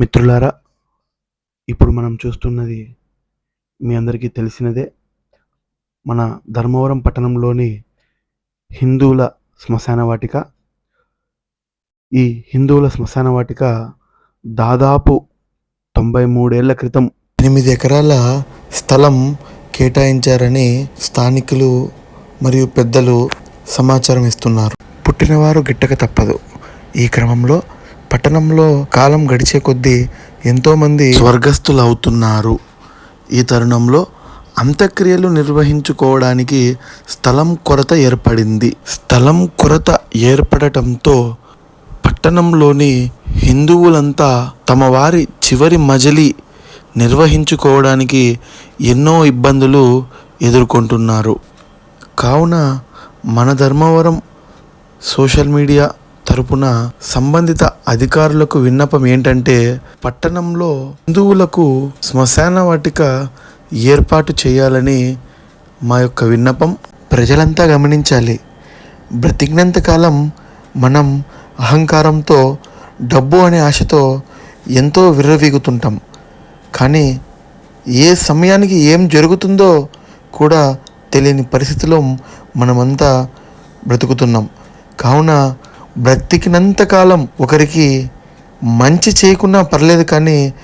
మిత్రులారా ఇప్పుడు మనం చూస్తున్నది మీ అందరికీ తెలిసినదే. మన ధర్మవరం పట్టణంలోని హిందువుల శ్మశాన వాటిక. ఈ హిందువుల శ్మశాన వాటిక దాదాపు తొంభై మూడేళ్ళ క్రితం ఎనిమిది ఎకరాల స్థలం కేటాయించారని స్థానికులు మరియు పెద్దలు సమాచారం ఇస్తున్నారు. పుట్టినవారు గిట్టక తప్పదు. ఈ క్రమంలో పట్టణంలో కాలం గడిచే కొద్దీ ఎంతోమంది స్వర్గస్థులు అవుతున్నారు ఈ తరుణంలో అంత్యక్రియలు నిర్వహించుకోవడానికి స్థలం కొరత ఏర్పడింది. స్థలం కొరత ఏర్పడటంతో పట్టణంలోని హిందువులంతా తమ వారి చివరి మజిలీ నిర్వహించుకోవడానికి ఎన్నో ఇబ్బందులు ఎదుర్కొంటున్నారు. కావున మన ధర్మవరం సోషల్ మీడియా తరపున సంబంధిత అధికారులకు విన్నపం ఏంటంటే పట్టణంలో హిందువులకు శ్మశాన వాటిక ఏర్పాటు చేయాలని మా యొక్క విన్నపం. ప్రజలంతా గమనించాలి. బ్రతికినంత కాలం మనం అహంకారంతో డబ్బు అనే ఆశతో ఎంతో విర్రవీగుతుంటాం. కానీ ఏ సమయానికి ఏం జరుగుతుందో కూడా తెలియని పరిస్థితిలో మనమంతా బ్రతుకుతున్నాం. కావున బ్రతికినంత కాలం ఒకరికి మంచి చేయకున్నా పర్లేదు కానీ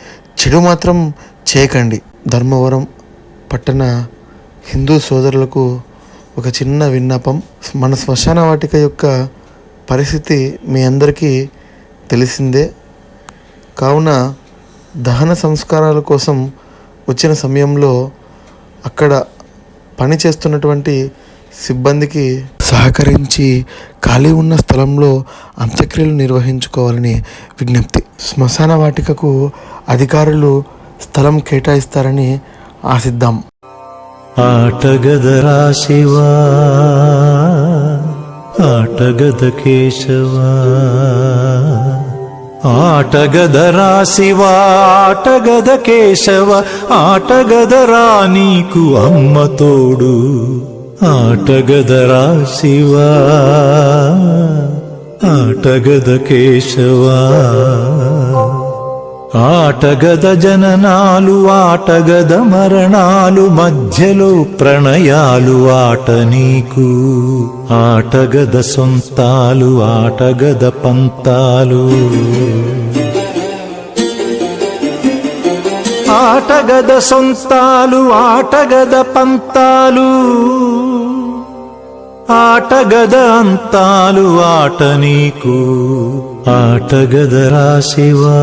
చెడు మాత్రం చేయకండి. ధర్మవరం పట్టణ హిందూ సోదరులకు ఒక చిన్న విన్నపం. మన శ్మశాన వాటిక యొక్క పరిస్థితి మీ అందరికీ తెలిసిందే. కావున దహన సంస్కారాల కోసం వచ్చిన సమయంలో అక్కడ పని చేస్తున్నటువంటి సిబ్బందికి సహకరించి ఖాళీ ఉన్న స్థలంలో అంత్యక్రియలు నిర్వహించుకోవాలని విజ్ఞప్తి. శ్మశాన వాటికకు అధికారులు స్థలం కేటాయిస్తారని ఆశిద్దాం. ఆటగదరా శివా ఆటగద కేశవా? ఆటగదరా శివా ఆటగద కేశవ? ఆటగదరా నీకు అమ్మ తోడు. ఆటగదరా శివా ఆటగద కేశవా. ఆటగద జననాలు ఆటగద మరణాలు మధ్యలో ప్రణయాలు ఆట నీకు. ఆటగద సొంతాలు ఆటగద పంతాలు. ఆటగద సొంతాలు ఆటగద పంతాలు ఆటగద అంతాలు ఆట నీకు ఆటగద రాశివా.